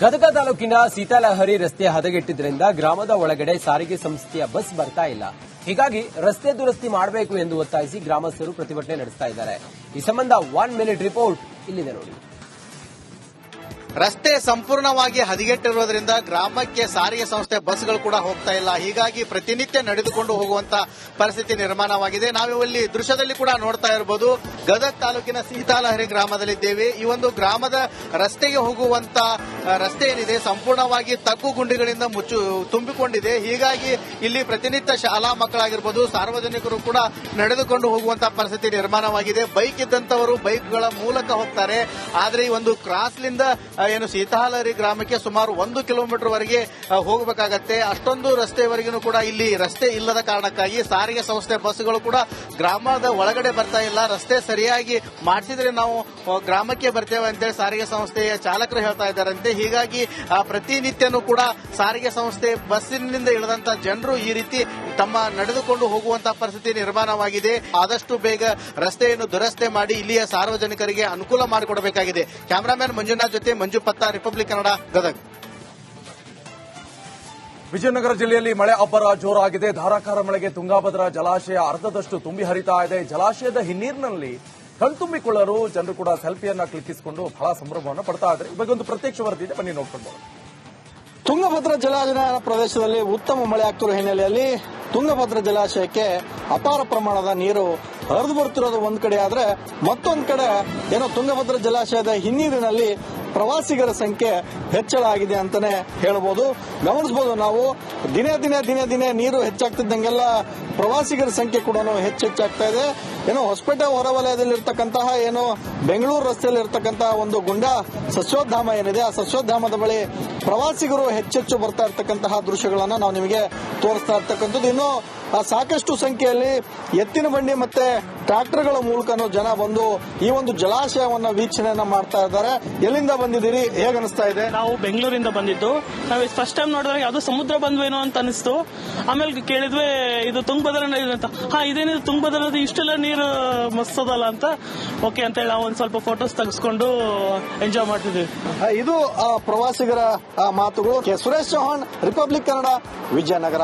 ಗದಗ ತಾಲೂಕಿನ ಸೀತಾಲಹರಿ ರಸ್ತೆ ಹದಗೆಟ್ಟಿದ್ದರಿಂದ ಗ್ರಾಮದ ಒಳಗಡೆ ಸಾರಿಗೆ ಸಂಸ್ಥೆಯ ಬಸ್ ಬರ್ತಾ ಇಲ್ಲ. ಹೀಗಾಗಿ ರಸ್ತೆ ದುರಸ್ತಿ ಮಾಡಬೇಕು ಎಂದು ಒತ್ತಾಯಿಸಿ ಗ್ರಾಮಸ್ಥರು ಪ್ರತಿಭಟನೆ ನಡೆಸ್ತಾ ಇದ್ದಾರೆ. ಈ ಸಂಬಂಧ ಒನ್ ಮಿನಿಟ್ ರಿಪೋರ್ಟ್ ಇಲ್ಲಿದೆ ನೋಡಿ. ರಸ್ತೆ ಸಂಪೂರ್ಣವಾಗಿ ಹದಗೆಟ್ಟಿರುವುದರಿಂದ ಗ್ರಾಮಕ್ಕೆ ಸಾರಿಗೆ ಸಂಸ್ಥೆ ಬಸ್ಗಳು ಕೂಡ ಹೋಗ್ತಾ ಇಲ್ಲ. ಹೀಗಾಗಿ ಪ್ರತಿನಿತ್ಯ ನಡೆದುಕೊಂಡು ಹೋಗುವಂತ ಪರಿಸ್ಥಿತಿ ನಿರ್ಮಾಣವಾಗಿದೆ. ನಾವು ಇಲ್ಲಿ ದೃಶ್ಯದಲ್ಲಿ ಕೂಡ ನೋಡ್ತಾ ಇರಬಹುದು ಗದಗ ತಾಲೂಕಿನ ಸೀತಾಲಹರಿ ಗ್ರಾಮದಲ್ಲಿದ್ದೇವೆ. ಈ ಒಂದು ಗ್ರಾಮದ ರಸ್ತೆಗೆ ಹೋಗುವಂತ ರಸ್ತೆ ಏನಿದೆ, ಸಂಪೂರ್ಣವಾಗಿ ತಗ್ಗು ಗುಂಡಿಗಳಿಂದ ಮುಚ್ಚು, ತುಂಬಿಕೊಂಡಿದೆ. ಹೀಗಾಗಿ ಇಲ್ಲಿ ಪ್ರತಿನಿತ್ಯ ಶಾಲಾ ಮಕ್ಕಳಾಗಿರ್ಬೋದು, ಸಾರ್ವಜನಿಕರು ಕೂಡ ನಡೆದುಕೊಂಡು ಹೋಗುವಂತ ಪರಿಸ್ಥಿತಿ ನಿರ್ಮಾಣವಾಗಿದೆ. ಬೈಕ್ ಇದ್ದಂತವರು ಬೈಕ್ಗಳ ಮೂಲಕ ಹೋಗ್ತಾರೆ. ಆದರೆ ಈ ಒಂದು ಕ್ರಾಸ್ಲಿಂದ ಏನು ಸೀತಾಲಹರಿ ಗ್ರಾಮಕ್ಕೆ ಸುಮಾರು ಒಂದು ಕಿಲೋಮೀಟರ್ ವರೆಗೆ ಹೋಗಬೇಕಾಗತ್ತೆ. ಅಷ್ಟೊಂದು ರಸ್ತೆವರೆಗೂ ಕೂಡ ಇಲ್ಲಿ ರಸ್ತೆ ಇಲ್ಲದ ಕಾರಣಕ್ಕಾಗಿ ಸಾರಿಗೆ ಸಂಸ್ಥೆ ಬಸ್ಗಳು ಕೂಡ ಗ್ರಾಮದ ಒಳಗಡೆ ಬರ್ತಾ ಇಲ್ಲ. ರಸ್ತೆ ಸರಿಯಾಗಿ ಮಾಡಿಸಿದ್ರೆ ನಾವು ಗ್ರಾಮಕ್ಕೆ ಬರ್ತೇವೆ ಅಂತೇಳಿ ಸಾರಿಗೆ ಸಂಸ್ಥೆಯ ಚಾಲಕರು ಹೇಳ್ತಾ ಇದ್ದಾರಂತೆ. ಹೀಗಾಗಿ ಪ್ರತಿನಿತ್ಯನೂ ಕೂಡ ಸಾರಿಗೆ ಸಂಸ್ಥೆ ಬಸ್ಸಿನಿಂದ ಇಳಿದಂತ ಜನರು ಈ ರೀತಿ ತಮ್ಮ ನಡೆದುಕೊಂಡು ಹೋಗುವಂತಹ ಪರಿಸ್ಥಿತಿ ನಿರ್ಮಾಣವಾಗಿದೆ. ಆದಷ್ಟು ಬೇಗ ರಸ್ತೆಯನ್ನು ದುರಸ್ತೆ ಮಾಡಿ ಇಲ್ಲಿಯ ಸಾರ್ವಜನಿಕರಿಗೆ ಅನುಕೂಲ ಮಾಡಿಕೊಡಬೇಕಾಗಿದೆ. ಕ್ಯಾಮರಾಮ್ಯಾನ್ ಮಂಜುನಾಥ್ ಜೊತೆ ಮಂಜು ಪತ್ತ ರಿಪಬ್ಲಿಕ್ ಕನ್ನಡ ಗದಗ. ವಿಜಯನಗರ ಜಿಲ್ಲೆಯಲ್ಲಿ ಮಳೆ ಅಬ್ಬರ ಜೋರಾಗಿದೆ. ಧಾರಾಕಾರ ಮಳೆಗೆ ತುಂಗಾಭದ್ರಾ ಜಲಾಶಯ ಅರ್ಧದಷ್ಟು ತುಂಬಿ ಹರಿತಾ ಇದೆ. ಜಲಾಶಯದ ಹಿನ್ನೀರಿನಲ್ಲಿ ಕಣ್ತುಂಬಿಕೊಳ್ಳಲು ಜನರು ಕೂಡ ಸೆಲ್ಫಿಯನ್ನ ಕ್ಲಿಕ್ಕಿಸಿಕೊಂಡು ಬಹಳ ಸಂಭ್ರಮವನ್ನು ಪಡ್ತಾ ಇದ್ದಾರೆ. ಇವಾಗ ಬಗ್ಗೆ ಒಂದು ಪ್ರತ್ಯಕ್ಷ ವರದಿ ಇದೆ. ಬನ್ನಿ ನೋಡ್ಕೊಂಡು. ತುಂಗಭದ್ರಾ ಜಲಾನಯನ ಪ್ರದೇಶದಲ್ಲಿ ಉತ್ತಮ ಮಳೆ ಆಗ್ತಿರುವ ಹಿನ್ನೆಲೆಯಲ್ಲಿ ತುಂಗಭದ್ರಾ ಜಲಾಶಯಕ್ಕೆ ಅಪಾರ ಪ್ರಮಾಣದ ನೀರು ಹರಿದು ಬರ್ತಿರೋದು ಒಂದ್ ಕಡೆ ಆದ್ರೆ ಮತ್ತೊಂದ್ ಕಡೆ ಏನೋ ತುಂಗಭದ್ರಾ ಜಲಾಶಯದ ಹಿನ್ನೀರಿನಲ್ಲಿ ಪ್ರವಾಸಿಗರ ಸಂಖ್ಯೆ ಹೆಚ್ಚಳ ಆಗಿದೆ ಅಂತಾನೆ ಹೇಳಬಹುದು ಗಮನಿಸಬಹುದು ನಾವು ದಿನೇ ದಿನೇ ದಿನೇ ದಿನೇ ನೀರು ಹೆಚ್ಚಾಗ್ತಿದ್ದಂಗೆಲ್ಲ ಪ್ರವಾಸಿಗರ ಸಂಖ್ಯೆ ಕೂಡ ಹೆಚ್ಚೆಚ್ಚಾಗ್ತಾ ಇದೆ. ಏನೋ ಹೊಸಪೇಟೆ ಹೊರವಲಯದಲ್ಲಿರ್ತಕ್ಕಂತಹ ಏನು ಬೆಂಗಳೂರು ರಸ್ತೆಯಲ್ಲಿ ಇರ್ತಕ್ಕಂತಹ ಒಂದು ಗುಂಡ ಸಸ್ಯೋದ್ಧಾಮ ಏನಿದೆ, ಆ ಸಸ್ಯೋದ್ಧಾಮದ ಬಳಿ ಪ್ರವಾಸಿಗರು ಹೆಚ್ಚೆಚ್ಚು ಬರ್ತಾ ಇರ್ತಕ್ಕಂತಹ ದೃಶ್ಯಗಳನ್ನ ನಾವು ನಿಮಗೆ ತೋರಿಸ್ತಾ ಇರ್ತಕ್ಕಂಥದ್ದು. ಇನ್ನು ಸಾಕಷ್ಟು ಸಂಖ್ಯೆಯಲ್ಲಿ ಎತ್ತಿನ ಬಂಡಿ ಮತ್ತೆ ಟ್ರಾಕ್ಟರ್ಗಳ ಮೂಲಕ ಜನ ಬಂದು ಈ ಒಂದು ಜಲಾಶಯವನ್ನು ವೀಕ್ಷಣೆಯನ್ನ ಮಾಡ್ತಾ ಇದ್ದಾರೆ. ಎಲ್ಲಿಂದ ಬಂದಿದ್ದೀರಿ? ಹೇಗೆ ಅನಿಸ್ತಾ ಇದೆ? ನಾವು ಬೆಂಗಳೂರಿಂದ ಬಂದಿದ್ದು. ನಾವು ಫಸ್ಟ್ ಟೈಮ್ ನೋಡಿದಾಗ ಅದು ಸಮುದ್ರ ಬಂದ್ವೇನೋ ಅಂತ ಅನಿಸ್ತು. ಆಮೇಲೆ ಕೇಳಿದ್ವಿ ಇದು ತುಂಗಭದ್ರಾ ನೀರು ಅಂತ ಹಾ ಇದೇನಿದೆ ತುಂಗಭದ್ರಾ ನದಿ ಇಷ್ಟೆಲ್ಲ ನೀರು ಮಸ್ತದಲ್ಲ ಅಂತ? ಓಕೆ ಅಂತ ಹೇಳಿ ನಾವು ಒಂದ್ ಸ್ವಲ್ಪ ಫೋಟೋಸ್ ತೆಗೆಸ್ಕೊಂಡು ಎಂಜಾಯ್ ಮಾಡ್ತಿದ್ವಿ ಇದು ಆ, ಪ್ರವಾಸಿಗರ ಆ, ಮಾತುಗಳು. ಕೆ. ಸುರೇಶ್ ಚೌಹಾಣ್ ರಿಪಬ್ಲಿಕ್ ಕನ್ನಡ ವಿಜಯನಗರ.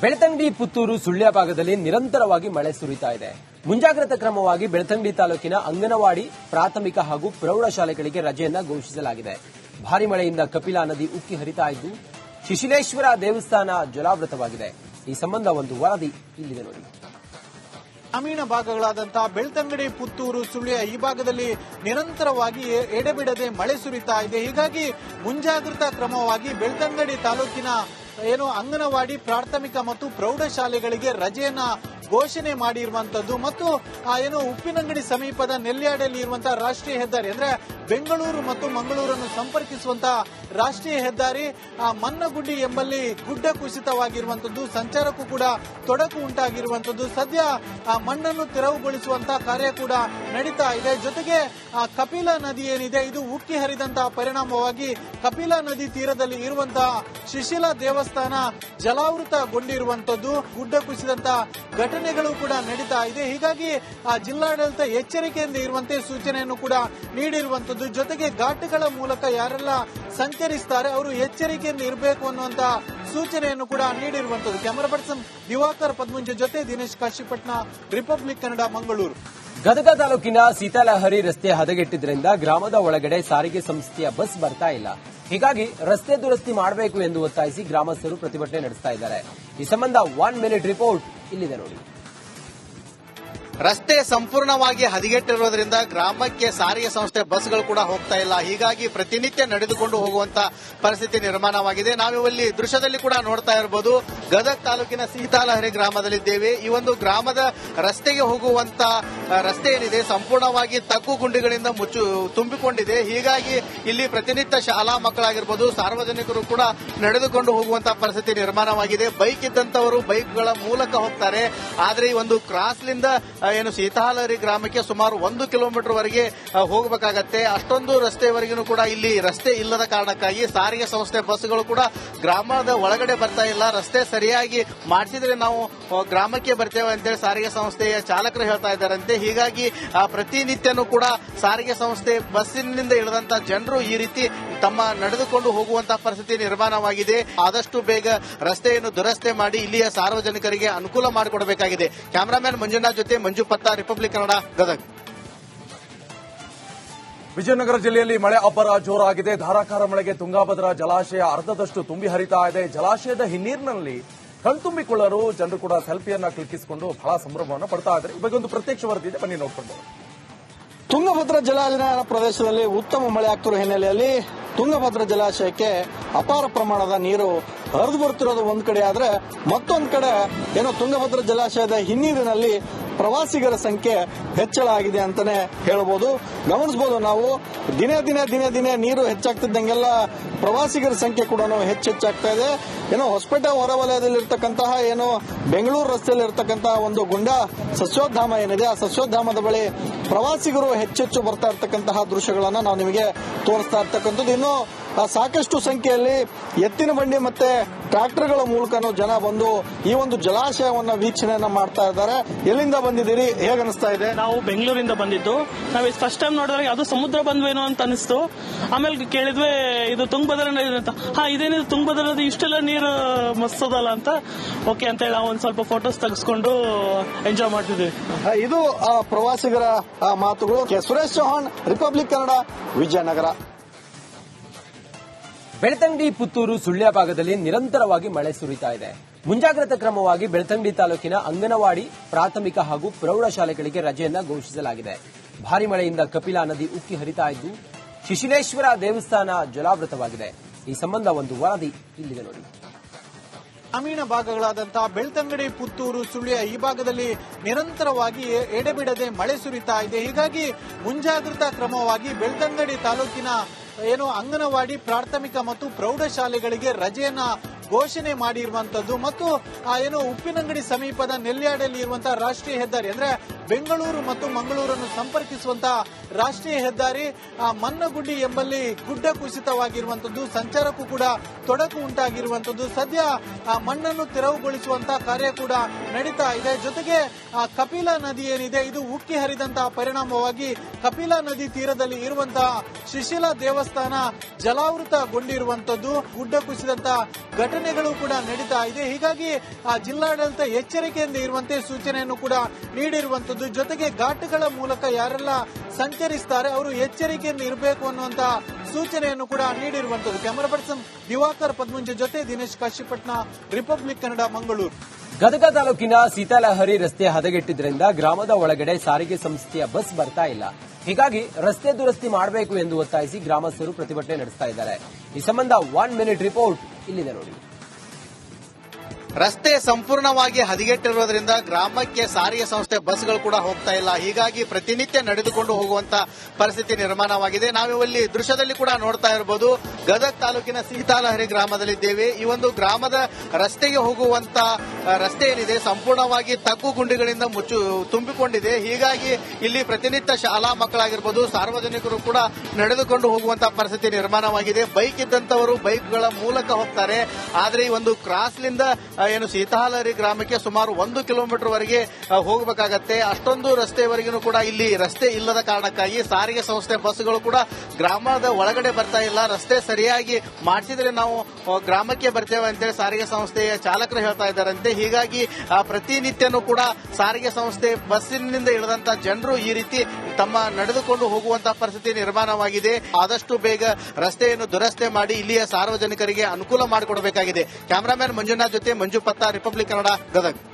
ಬೆಳತಂಗಡಿ ಪುತ್ತೂರು ಸುಳ್ಯ ಭಾಗದಲ್ಲಿ ನಿರಂತರವಾಗಿ ಮಳೆ ಸುರಿತಾ ಇದೆ. ಮುಂಜಾಗ್ರತಾ ಕ್ರಮವಾಗಿ ಬೆಳತಂಗಡಿ ತಾಲೂಕಿನ ಅಂಗನವಾಡಿ ಪ್ರಾಥಮಿಕ ಹಾಗೂ ಪ್ರೌಢಶಾಲೆಗಳಿಗೆ ರಜೆಯನ್ನ ಘೋಷಿಸಲಾಗಿದೆ. ಭಾರಿ ಮಳೆಯಿಂದ ಕಪಿಲಾ ನದಿ ಉಕ್ಕಿ ಹರಿತಾ ಇದ್ದು ಶಿಶಿಲೇಶ್ವರ ದೇವಸ್ಥಾನ ಜಲಾವೃತವಾಗಿದೆ. ಈ ಸಂಬಂಧ ಒಂದು ವರದಿ ಇಲ್ಲಿದೆ ನೋಡಿ. ಗ್ರಾಮೀಣ ಭಾಗಗಳಾದಂತಹ ಬೆಳ್ತಂಗಡಿ, ಪುತ್ತೂರು, ಸುಳ್ಯ ಈ ಭಾಗದಲ್ಲಿ ನಿರಂತರವಾಗಿ ಎಡೆಬಿಡದೆ ಮಳೆ ಸುರಿತಾ ಇದೆ. ಹೀಗಾಗಿ ಮುಂಜಾಗ್ರತಾ ಕ್ರಮವಾಗಿ ಬೆಳ್ತಂಗಡಿ ತಾಲೂಕಿನ ಏನು ಅಂಗನವಾಡಿ ಪ್ರಾಥಮಿಕ ಮತ್ತು ಪ್ರೌಢಶಾಲೆಗಳಿಗೆ ರಜೆಯನ್ನ ಘೋಷಣೆ ಮಾಡಿರುವಂತದ್ದು ಮತ್ತು ಏನು ಉಪ್ಪಿನಂಗಡಿ ಸಮೀಪದ ನೆಲ್ಯಾಡಲ್ಲಿ ಇರುವಂತಹ ರಾಷ್ಟ್ರೀಯ ಹೆದ್ದಾರಿ, ಅಂದ್ರೆ ಬೆಂಗಳೂರು ಮತ್ತು ಮಂಗಳೂರನ್ನು ಸಂಪರ್ಕಿಸುವಂತಹ ರಾಷ್ಟ್ರೀಯ ಹೆದ್ದಾರಿ, ಆ, ಮನ್ನಗುಡ್ಡಿ ಎಂಬಲ್ಲಿ ಗುಡ್ಡ ಕುಸಿತವಾಗಿರುವಂತದ್ದು, ಸಂಚಾರಕ್ಕೂ ಕೂಡ ತೊಡಕು ಉಂಟಾಗಿರುವಂತದ್ದು. ಸದ್ಯ, ಆ, ಮಣ್ಣನ್ನು ತೆರವುಗೊಳಿಸುವಂತಹ ಕಾರ್ಯ ಕೂಡ ನಡೀತಾ ಇದೆ. ಜೊತೆಗೆ, ಆ, ಕಪಿಲಾ ನದಿ ಏನಿದೆ, ಇದು ಉಕ್ಕಿ ಹರಿದಂತಹ ಪರಿಣಾಮವಾಗಿ ಕಪಿಲಾ ನದಿ ತೀರದಲ್ಲಿ ಇರುವಂತಹ ಶಿಶಿಲಾ ದೇವಸ್ಥಾನ ಜಲಾವೃತಗೊಂಡಿರುವಂತದ್ದು. ಗುಡ್ಡ ಕುಸಿದಂತಹ ಘಟನೆಗಳು ಕೂಡ ನಡೀತಾ ಇದೆ. ಹೀಗಾಗಿ ಆ ಜಿಲ್ಲಾಡಳಿತ ಎಚ್ಚರಿಕೆಯಿಂದ ಇರುವಂತೆ ಸೂಚನೆಯನ್ನು ಕೂಡ ನೀಡಿರುವಂತದ್ದು. ಜೊತೆಗೆ ಘಾಟ್ಗಳ ಮೂಲಕ ಯಾರೆಲ್ಲ ಸಂಚರಿಸ್ತಾರೆ, ಅವರು ಎಚ್ಚರಿಕೆಯಿಂದ ಇರಬೇಕು ಅನ್ನುವಂತ ಸೂಚನೆಯನ್ನು ಕೂಡ ನೀಡಿರುವಂತದ್ದು. ಕ್ಯಾಮರಾ ಪರ್ಸನ್ ದಿವಾಕರ್ ಪದ್ಮಂಜ ಜೊತೆ ದಿನೇಶ್ ಕಾಶಿಪಟ್ನ ರಿಪಬ್ಲಿಕ್ ಕನ್ನಡ ಮಂಗಳೂರು. ಗದಗ ತಾಲೂಕಿನ ಸೀತಾಲಹರಿ ರಸ್ತೆ ಹದಗೆಟ್ಟಿದ್ದರಿಂದ ಗ್ರಾಮದ ಒಳಗಡೆ ಸಾರಿಗೆ ಸಂಸ್ಥೆಯ ಬಸ್ ಬರ್ತಾ ಇಲ್ಲ. ಹೀಗಾಗಿ ರಸ್ತೆ ದುರಸ್ತಿ ಮಾಡಬೇಕು ಎಂದು ಒತ್ತಾಯಿಸಿ ಗ್ರಾಮಸ್ಥರು ಪ್ರತಿಭಟನೆ ನಡೆಸ್ತಾ ಇದ್ದಾರೆ. ಈ ಸಂಬಂಧ ಒನ್ ಮಿನಿಟ್ ರಿಪೋರ್ಟ್ ಇಲ್ಲಿದೆ ನೋಡಿ. ರಸ್ತೆ ಸಂಪೂರ್ಣವಾಗಿ ಹದಿಗೆಟ್ಟಿರುವುದರಿಂದ ಗ್ರಾಮಕ್ಕೆ ಸಾರಿಗೆ ಸಂಸ್ಥೆ ಬಸ್ಗಳು ಕೂಡ ಹೋಗ್ತಾ ಇಲ್ಲ. ಹೀಗಾಗಿ ಪ್ರತಿನಿತ್ಯ ನಡೆದುಕೊಂಡು ಹೋಗುವಂತ ಪರಿಸ್ಥಿತಿ ನಿರ್ಮಾಣವಾಗಿದೆ. ನಾವು ಇಲ್ಲಿ ದೃಶ್ಯದಲ್ಲಿ ಕೂಡ ನೋಡ್ತಾ ಇರಬಹುದು ಗದಗ ತಾಲೂಕಿನ ಸೀತಾಲಹರಿ ಗ್ರಾಮದಲ್ಲಿದ್ದೇವೆ. ಈ ಒಂದು ಗ್ರಾಮದ ರಸ್ತೆಗೆ ಹೋಗುವಂತ ರಸ್ತೆ ಏನಿದೆ, ಸಂಪೂರ್ಣವಾಗಿ ತಗ್ಗು ಗುಂಡಿಗಳಿಂದ ಮುಚ್ಚು, ತುಂಬಿಕೊಂಡಿದೆ. ಹೀಗಾಗಿ ಇಲ್ಲಿ ಪ್ರತಿನಿತ್ಯ ಶಾಲಾ ಮಕ್ಕಳಾಗಿರ್ಬೋದು, ಸಾರ್ವಜನಿಕರು ಕೂಡ ನಡೆದುಕೊಂಡು ಹೋಗುವಂತ ಪರಿಸ್ಥಿತಿ ನಿರ್ಮಾಣವಾಗಿದೆ. ಬೈಕ್ ಇದ್ದಂತವರು ಬೈಕ್ಗಳ ಮೂಲಕ ಹೋಗ್ತಾರೆ. ಆದರೆ ಈ ಒಂದು ಕ್ರಾಸ್ಲಿಂದ ಏನು ಸೀತಾಲಹರಿ ಗ್ರಾಮಕ್ಕೆ ಸುಮಾರು ಒಂದು ಕಿಲೋಮೀಟರ್ ವರೆಗೆ ಹೋಗಬೇಕಾಗತ್ತೆ. ಅಷ್ಟೊಂದು ರಸ್ತೆವರೆಗೂ ಕೂಡ ಇಲ್ಲಿ ರಸ್ತೆ ಇಲ್ಲದ ಕಾರಣಕ್ಕಾಗಿ ಸಾರಿಗೆ ಸಂಸ್ಥೆ ಬಸ್ಗಳು ಕೂಡ ಗ್ರಾಮದ ಒಳಗಡೆ ಬರ್ತಾ ಇಲ್ಲ. ರಸ್ತೆ ಸರಿಯಾಗಿ ಮಾಡಿಸಿದ್ರೆ ನಾವು ಗ್ರಾಮಕ್ಕೆ ಬರ್ತೇವೆ ಅಂತೇಳಿ ಸಾರಿಗೆ ಸಂಸ್ಥೆಯ ಚಾಲಕರು ಹೇಳ್ತಾ ಇದ್ದಾರಂತೆ. ಹೀಗಾಗಿ ಪ್ರತಿನಿತ್ಯನೂ ಕೂಡ ಸಾರಿಗೆ ಸಂಸ್ಥೆ ಬಸ್ಸಿನಿಂದ ಇಳಿದಂತ ಜನರು ಈ ರೀತಿ ತಮ್ಮ ನಡೆದುಕೊಂಡು ಹೋಗುವಂತಹ ಪರಿಸ್ಥಿತಿ ನಿರ್ಮಾಣವಾಗಿದೆ. ಆದಷ್ಟು ಬೇಗ ರಸ್ತೆಯನ್ನು ದುರಸ್ತಿ ಮಾಡಿ ಇಲ್ಲಿಯ ಸಾರ್ವಜನಿಕರಿಗೆ ಅನುಕೂಲ ಮಾಡಿಕೊಡಬೇಕಾಗಿದೆ. ಕ್ಯಾಮರಾಮ್ಯಾನ್ ಮಂಜುನಾಥ್ ಜೊತೆ ಮಂಜು ಪತ್ತ ರಿಪಬ್ಲಿಕ್ ಕನ್ನಡ ಗದಗ್. ವಿಜಯನಗರ ಜಿಲ್ಲೆಯಲ್ಲಿ ಮಳೆ ಅಬ್ಬರ ಜೋರಾಗಿದೆ. ಧಾರಾಕಾರ ಮಳೆಗೆ ತುಂಗಾಭದ್ರಾ ಜಲಾಶಯ ಅರ್ಧದಷ್ಟು ತುಂಬಿ ಹರಿತಾ ಇದೆ. ಜಲಾಶಯದ ಹಿನ್ನೀರಿನಲ್ಲಿ ಕಣ್ತುಂಬಿಕೊಳ್ಳಲು ಜನರು ಕೂಡ ಸೆಲ್ಫಿಯನ್ನ ಕ್ಲಿಕ್ಕಿಸಿಕೊಂಡು ಬಹಳ ಸಂಭ್ರಮವನ್ನು ಪಡ್ತಾ ಇದ್ದಾರೆ. ಈ ಬಗ್ಗೆ ಒಂದು ಪ್ರತ್ಯಕ್ಷ ವರದಿ ಇದೆ. ಬನ್ನಿ ನೋಡ್ಕೊಂಡು. ತುಂಗಭದ್ರಾ ಜಲಾನಯನ ಪ್ರದೇಶದಲ್ಲಿ ಉತ್ತಮ ಮಳೆ ಆಗ್ತಿರುವ ಹಿನ್ನೆಲೆಯಲ್ಲಿ ತುಂಗಭದ್ರಾ ಜಲಾಶಯಕ್ಕೆ ಅಪಾರ ಪ್ರಮಾಣದ ನೀರು ಹರಿದು ಬರ್ತಿರೋದು ಒಂದ್ ಕಡೆ ಆದ್ರೆ ಮತ್ತೊಂದ್ ಕಡೆ ಏನೋ ತುಂಗಭದ್ರಾ ಜಲಾಶಯದ ಹಿನ್ನೀರಿನಲ್ಲಿ ಪ್ರವಾಸಿಗರ ಸಂಖ್ಯೆ ಹೆಚ್ಚಳ ಆಗಿದೆ ಅಂತಾನೆ ಹೇಳಬಹುದು ಗಮನಿಸಬಹುದು ನಾವು, ದಿನೇ ದಿನೇ ದಿನೇ ದಿನೇ ನೀರು ಹೆಚ್ಚಾಗ್ತಿದ್ದಂಗೆಲ್ಲ ಪ್ರವಾಸಿಗರ ಸಂಖ್ಯೆ ಕೂಡ ಹೆಚ್ಚೆಚ್ಚಾಗ್ತಾ ಇದೆ. ಏನೋ ಹೊಸಪೇಟೆ ಹೊರವಲಯದಲ್ಲಿರ್ತಕ್ಕಂತಹ ಏನೋ ಬೆಂಗಳೂರು ರಸ್ತೆಯಲ್ಲಿ ಇರ್ತಕ್ಕಂತಹ ಒಂದು ಗುಂಡ ಸಸ್ಯೋದ್ಧಾಮ ಏನಿದೆ, ಆ ಸಸ್ಯೋದ್ಧಾಮದ ಬಳಿ ಪ್ರವಾಸಿಗರು ಹೆಚ್ಚೆಚ್ಚು ಬರ್ತಾ ಇರ್ತಕ್ಕಂತಹ ದೃಶ್ಯಗಳನ್ನ ನಾವು ನಿಮಗೆ ತೋರಿಸ್ತಾ ಇರ್ತಕ್ಕಂಥದ್ದು. ಇನ್ನು ಸಾಕಷ್ಟು ಸಂಖ್ಯೆಯಲ್ಲಿ ಎತ್ತಿನ ಬಂಡಿ ಮತ್ತೆ ಟ್ರಾಕ್ಟರ್ಗಳ ಮೂಲಕ ಜನ ಬಂದು ಈ ಒಂದು ಜಲಾಶಯವನ್ನು ವೀಕ್ಷಣೆಯನ್ನು ಮಾಡ್ತಾ ಇದ್ದಾರೆ. ಎಲ್ಲಿಂದ ಬಂದಿದ್ದೀರಿ? ಹೇಗೆ ಅನಿಸ್ತಾ ಇದೆ? ನಾವು ಬೆಂಗಳೂರಿಂದ ಬಂದಿದ್ದು. ನಾವು ಫಸ್ಟ್ ಟೈಮ್ ನೋಡಿದ್ರೆ ಅದು ಸಮುದ್ರ ಬಂದ್ವೇನೋ ಅಂತ ಅನಿಸ್ತು. ಆಮೇಲೆ ಕೇಳಿದ್ವಿ ಇದು ತುಂಗಭದ್ರ ನದಿ ಅಂತ. ಹಾ ಇದೇನಿದು ತುಂಗಭದ್ರ ನದಿ? ಇಷ್ಟೆಲ್ಲ ನೀರು ಮಸ್ತದಲ್ಲ ಅಂತ. ಓಕೆ ಅಂತ ಹೇಳಿ ನಾವು ಒಂದ್ ಸ್ವಲ್ಪ ಫೋಟೋಸ್ ತೆಗೆಸ್ಕೊಂಡು ಎಂಜಾಯ್ ಮಾಡ್ತಿದ್ವಿ. ಇದು ಪ್ರವಾಸಿಗರ ಮಾತುಗಳು. ಸುರೇಶ್ ಚೌಹಾಣ್ ರಿಪಬ್ಲಿಕ್ ಕನ್ನಡ ವಿಜಯನಗರ. ಬೆಳ್ತಂಗಡಿ ಪುತ್ತೂರು ಸುಳ್ಯ ಭಾಗದಲ್ಲಿ ನಿರಂತರವಾಗಿ ಮಳೆ ಸುರಿತಾ ಇದೆ. ಮುಂಜಾಗ್ರತಾ ಕ್ರಮವಾಗಿ ಬೆಳ್ತಂಗಡಿ ತಾಲೂಕಿನ ಅಂಗನವಾಡಿ, ಪ್ರಾಥಮಿಕ ಹಾಗೂ ಪ್ರೌಢಶಾಲೆಗಳಿಗೆ ರಜೆಯನ್ನ ಘೋಷಿಸಲಾಗಿದೆ. ಭಾರಿ ಮಳೆಯಿಂದ ಕಪಿಲಾ ನದಿ ಉಕ್ಕಿ ಹರಿತಾ ಇದ್ದು, ಶಿಶಿಲೇಶ್ವರ ದೇವಸ್ಥಾನ ಜಲಾವೃತವಾಗಿದೆ. ಈ ಸಂಬಂಧ ಒಂದು ವರದಿ ಇಲ್ಲಿದೆ ನೋಡಿ. ಗ್ರಾಮೀಣ ಭಾಗಗಳಾದಂತಹ ಬೆಳ್ತಂಗಡಿ, ಪುತ್ತೂರು ಸುಳ್ಯ ಈ ಭಾಗದಲ್ಲಿ ನಿರಂತರವಾಗಿ ಎಡೆಬಿಡದೆ ಮಳೆ ಸುರಿತಾ ಇದೆ. ಹೀಗಾಗಿ ಮುಂಜಾಗ್ರತಾ ಕ್ರಮವಾಗಿ ಬೆಳ್ತಂಗಡಿ ತಾಲೂಕಿನ ಏನು ಅಂಗನವಾಡಿ ಪ್ರಾಥಮಿಕ ಮತ್ತು ಪ್ರೌಢಶಾಲೆಗಳಿಗೆ ರಜೆಯನ್ನ ಘೋಷಣೆ ಮಾಡಿರುವಂತದ್ದು ಮತ್ತು ಆ ಏನು ಉಪ್ಪಿನಂಗಡಿ ಸಮೀಪದ ನೆಲ್ಯಾಡಲ್ಲಿ ಇರುವಂತಹ ರಾಷ್ಟ್ರೀಯ ಹೆದ್ದಾರಿ ಅಂದ್ರೆ ಬೆಂಗಳೂರು ಮತ್ತು ಮಂಗಳೂರನ್ನು ಸಂಪರ್ಕಿಸುವಂತಹ ರಾಷ್ಟ್ರೀಯ ಹೆದ್ದಾರಿ ಆ, ಮನ್ನಗುಡ್ಡಿ ಎಂಬಲ್ಲಿ ಗುಡ್ಡ ಕುಸಿತವಾಗಿರುವಂತದ್ದು ಸಂಚಾರಕ್ಕೂ ಕೂಡ ತೊಡಕು ಉಂಟಾಗಿರುವಂತದ್ದು. ಸದ್ಯ ಆ ಮಣ್ಣನ್ನು ತೆರವುಗೊಳಿಸುವಂತಹ ಕಾರ್ಯ ಕೂಡ ನಡೀತಾ ಇದೆ. ಜೊತೆಗೆ ಆ ಕಪಿಲಾ ನದಿ ಏನಿದೆ ಇದು ಉಕ್ಕಿ ಹರಿದಂತಹ ಪರಿಣಾಮವಾಗಿ ಕಪಿಲಾ ನದಿ ತೀರದಲ್ಲಿ ಇರುವಂತಹ ಶಿಶಿಲಾ ದೇವಸ್ಥಾನ ಜಲಾವೃತಗೊಂಡಿರುವಂತದ್ದು. ಗುಡ್ಡ ಕುಸಿದಂತಹ ಘಟನೆಗಳು ಕೂಡ ನಡೀತಾ ಇದೆ. ಹೀಗಾಗಿ ಆ ಜಿಲ್ಲಾಡಳಿತ ಎಚ್ಚರಿಕೆಯಿಂದ ಇರುವಂತೆ ಸೂಚನೆಯನ್ನು ಕೂಡ ನೀಡಿರುವಂತದ್ದು. ಜೊತೆಗೆ ಘಾಟ್ಗಳ ಮೂಲಕ ಯಾರೆಲ್ಲ ಸಂಚರಿಸ್ತಾರೆ, ಅವರು ಎಚ್ಚರಿಕೆಯಿಂದ ಇರಬೇಕು ಅನ್ನುವಂತಹ ಸೂಚನೆಯನ್ನು ಕೂಡ ನೀಡಿರುವಂತದ್ದು. ಕ್ಯಾಮರಾ ಪರ್ಸನ್ ದಿವಾಕರ್ ಪದ್ಮಂಜ ಜೊತೆ ದಿನೇಶ್ ಕಾಶಿಪಟ್ನ ರಿಪಬ್ಲಿಕ್ ಕನ್ನಡ ಮಂಗಳೂರು. ಗದಗ ತಾಲೂಕಿನ ಸೀತಾಲಹರಿ ರಸ್ತೆ ಹದಗೆಟ್ಟಿದ್ರಿಂದ ಗ್ರಾಮದ ಒಳಗಡೆ ಸಾರಿಗೆ ಸಂಸ್ಥೆಯ ಬಸ್ ಬರ್ತಾ ಇಲ್ಲ. ಹೀಗಾಗಿ ರಸ್ತೆ ದುರಸ್ತಿ ಮಾಡಬೇಕು ಎಂದು ಒತ್ತಾಯಿಸಿ ಗ್ರಾಮಸ್ಥರು ಪ್ರತಿಭಟನೆ ನಡೆಸ್ತಾ ಇದ್ದಾರೆ. ಈ ಸಂಬಂಧ ಒನ್ ಮಿನಿಟ್ ರಿಪೋರ್ಟ್ ಇಲ್ಲಿದೆ ನೋಡಿ. ರಸ್ತೆ ಸಂಪೂರ್ಣವಾಗಿ ಹದಗೆಟ್ಟಿರುವುದರಿಂದ ಗ್ರಾಮಕ್ಕೆ ಸಾರಿಗೆ ಸಂಸ್ಥೆ ಬಸ್ಗಳು ಕೂಡ ಹೋಗ್ತಾ ಇಲ್ಲ. ಹೀಗಾಗಿ ಪ್ರತಿನಿತ್ಯ ನಡೆದುಕೊಂಡು ಹೋಗುವಂತ ಪರಿಸ್ಥಿತಿ ನಿರ್ಮಾಣವಾಗಿದೆ. ನಾವಿವಲ್ಲಿ ದೃಶ್ಯದಲ್ಲಿ ಕೂಡ ನೋಡ್ತಾ ಇರಬಹುದು ಗದಗ ತಾಲೂಕಿನ ಸೀತಾಲಹರಿ ಗ್ರಾಮದಲ್ಲಿದ್ದೇವೆ. ಈ ಒಂದು ಗ್ರಾಮದ ರಸ್ತೆಗೆ ಹೋಗುವಂತ ರಸ್ತೆ ಏನಿದೆ ಸಂಪೂರ್ಣವಾಗಿ ತಗ್ಗು ಗುಂಡಿಗಳಿಂದ ಮುಚ್ಚು, ತುಂಬಿಕೊಂಡಿದೆ. ಹೀಗಾಗಿ ಇಲ್ಲಿ ಪ್ರತಿನಿತ್ಯ ಶಾಲಾ ಮಕ್ಕಳಾಗಿರ್ಬೋದು, ಸಾರ್ವಜನಿಕರು ಕೂಡ ನಡೆದುಕೊಂಡು ಹೋಗುವಂತಹ ಪರಿಸ್ಥಿತಿ ನಿರ್ಮಾಣವಾಗಿದೆ. ಬೈಕ್ ಇದ್ದಂತವರು ಬೈಕ್ಗಳ ಮೂಲಕ ಹೋಗ್ತಾರೆ. ಆದರೆ ಈ ಒಂದು ಕ್ರಾಸ್ಲಿಂದ ಏನು ಸೀತಾಲಹರಿ ಗ್ರಾಮಕ್ಕೆ ಸುಮಾರು ಒಂದು ಕಿಲೋಮೀಟರ್ ವರೆಗೆ ಹೋಗಬೇಕಾಗತ್ತೆ. ಅಷ್ಟೊಂದು ರಸ್ತೆವರೆಗೂ ಕೂಡ ಇಲ್ಲಿ ರಸ್ತೆ ಇಲ್ಲದ ಕಾರಣಕ್ಕಾಗಿ ಸಾರಿಗೆ ಸಂಸ್ಥೆ ಬಸ್ಗಳು ಕೂಡ ಗ್ರಾಮದ ಒಳಗಡೆ ಬರ್ತಾ ಇಲ್ಲ. ರಸ್ತೆ ಸರಿಯಾಗಿ ಮಾಡಿಸಿದ್ರೆ ನಾವು ಗ್ರಾಮಕ್ಕೆ ಬರ್ತೇವೆ ಅಂತೇಳಿ ಸಾರಿಗೆ ಸಂಸ್ಥೆಯ ಚಾಲಕರು ಹೇಳ್ತಾ ಇದ್ದಾರಂತೆ. ಹೀಗಾಗಿ ಆ, ಪ್ರತಿನಿತ್ಯನೂ ಕೂಡ ಸಾರಿಗೆ ಸಂಸ್ಥೆ ಬಸ್ಸಿನಿಂದ ಇಳಿದಂತ ಜನರು ಈ ರೀತಿ ತಮ್ಮ ನಡೆದುಕೊಂಡು ಹೋಗುವಂತಹ ಪರಿಸ್ಥಿತಿ ನಿರ್ಮಾಣವಾಗಿದೆ. ಆದಷ್ಟು ಬೇಗ ರಸ್ತೆಯನ್ನು ದುರಸ್ತಿ ಮಾಡಿ ಇಲ್ಲಿಯ ಸಾರ್ವಜನಿಕರಿಗೆ ಅನುಕೂಲ ಮಾಡಿಕೊಡಬೇಕಾಗಿದೆ. ಕ್ಯಾಮರಾಮ್ಯಾನ್ ಮಂಜುನಾಥ್ ಜೊತೆ ಮಂಜು ಪತ್ತ ರಿಪಬ್ಲಿಕ್ ಕನ್ನಡ ಗದಗ್.